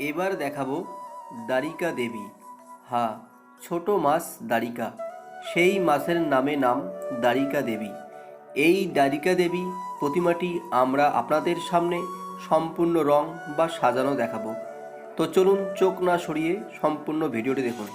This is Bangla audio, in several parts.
এবার দেখাবো দ্বারিকা দেবী। হা, ছোট মাছ দ্বারিকা। সেই মাছের নামে নাম দ্বারিকা দেবী। এই দ্বারিকা দেবী প্রতিমাটি আমরা আপনাদের সামনে সম্পূর্ণ রং বা সাজানো দেখাবো। তো চলুন চোখ না সরিয়ে সম্পূর্ণ ভিডিওটি দেখুন।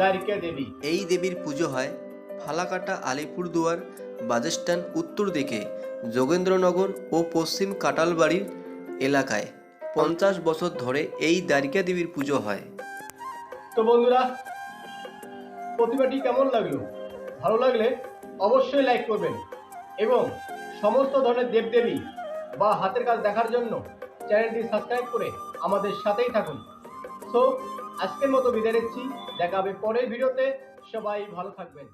দ্বারিকা দেবী। এই দেবীর পুজো হয় ফালাকাটা আলিপুরদুয়ার বাজেস্টান উত্তর দিকে যোগেন্দ্রনগর ও পশ্চিম কাটালবাড়ির এলাকায়। পঞ্চাশ বছর ধরে এই দ্বারিকা দেবীর পুজো হয়। তো বন্ধুরা প্রতিমাটি কেমন লাগল? ভালো লাগলে অবশ্যই লাইক করবেন এবং সমস্ত ধরনের দেবদেবী বা হাতের কাজ দেখার জন্য চ্যানেলটি সাবস্ক্রাইব করে আমাদের সাথেই থাকুন। সো আজকের মতো বিদায় নিচ্ছি। দেখা হবে পরের ভিডিওতে। সবাই ভালো থাকবেন।